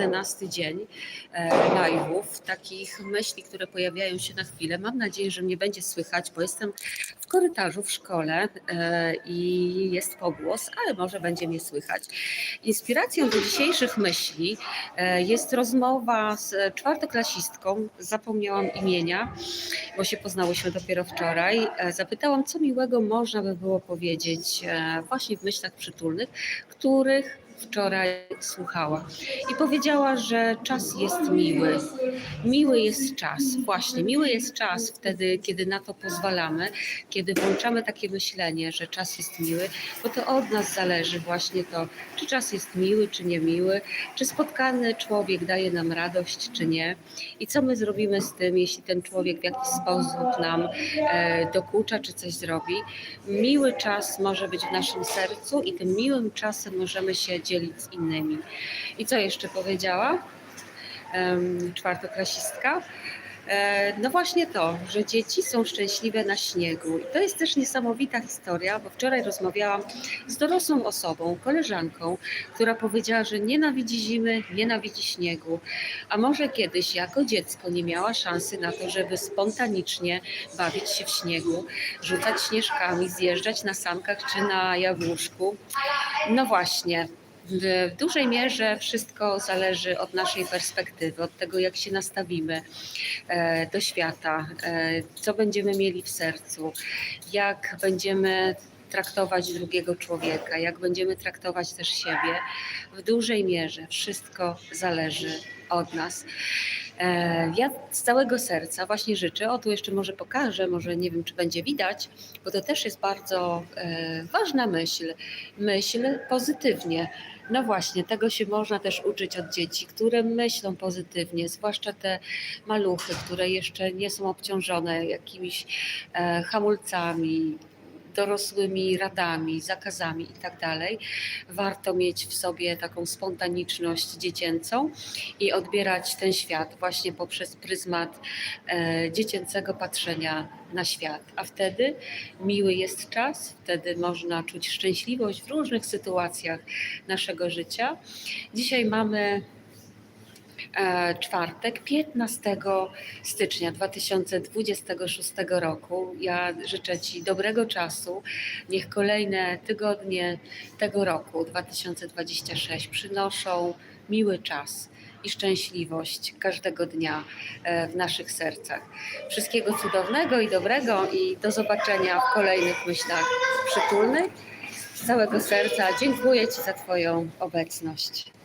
11 dzień e, live'ów, takich myśli, które pojawiają się na chwilę. Mam nadzieję, że mnie będzie słychać, bo jestem w korytarzu w szkole e, i jest pogłos, ale może będzie mnie słychać. Inspiracją do dzisiejszych myśli e, jest rozmowa z czwartoklasistką, zapomniałam imienia, bo się poznałyśmy dopiero wczoraj. Zapytałam, co miłego można by było powiedzieć właśnie w myślach przytulnych, których wczoraj słuchała. I powiedziała, że czas jest miły. Miły jest czas, właśnie. Miły jest czas wtedy, kiedy na to pozwalamy, kiedy włączamy takie myślenie, że czas jest miły, bo to od nas zależy właśnie to, czy czas jest miły, czy niemiły, czy spotkany człowiek daje nam radość, czy nie. I co my zrobimy z tym, jeśli ten człowiek w jakiś sposób nam e, dokucza, czy coś zrobi. Miły czas może być w naszym sercu i tym miłym czasem możemy się dzielić z innymi. I co jeszcze powiedziała? Czwartoklasistka. E, No właśnie to, że dzieci są szczęśliwe na śniegu. I to jest też niesamowita historia, bo wczoraj rozmawiałam z dorosłą osobą, koleżanką, która powiedziała, że nienawidzi zimy, nienawidzi śniegu. A może kiedyś jako dziecko nie miała szansy na to, żeby spontanicznie bawić się w śniegu, rzucać śnieżkami, zjeżdżać na sankach czy na jabłuszku. No właśnie, w dużej mierze wszystko zależy od naszej perspektywy, od tego, jak się nastawimy e, do świata, e, co będziemy mieli w sercu, jak będziemy traktować drugiego człowieka, jak będziemy traktować też siebie. W dużej mierze wszystko zależy od nas. E, Ja z całego serca właśnie życzę, o tu jeszcze może pokażę, może nie wiem, czy będzie widać, bo to też jest bardzo e, ważna myśl. Myśl pozytywnie. No właśnie, tego się można też uczyć od dzieci, które myślą pozytywnie, zwłaszcza te maluchy, które jeszcze nie są obciążone jakimiś e, hamulcami, dorosłymi radami, zakazami i tak. Warto mieć w sobie taką spontaniczność dziecięcą i odbierać ten świat właśnie poprzez pryzmat e, dziecięcego patrzenia na świat. A wtedy miły jest czas, wtedy można czuć szczęśliwość w różnych sytuacjach naszego życia. Dzisiaj mamy czwartek, 15 stycznia 2026 roku. Ja życzę Ci dobrego czasu. Niech kolejne tygodnie tego roku 2026 przynoszą miły czas i szczęśliwość każdego dnia e, w naszych sercach. Wszystkiego cudownego i dobrego i do zobaczenia w kolejnych myślach przytulnych. Z całego serca dziękuję Ci za Twoją obecność.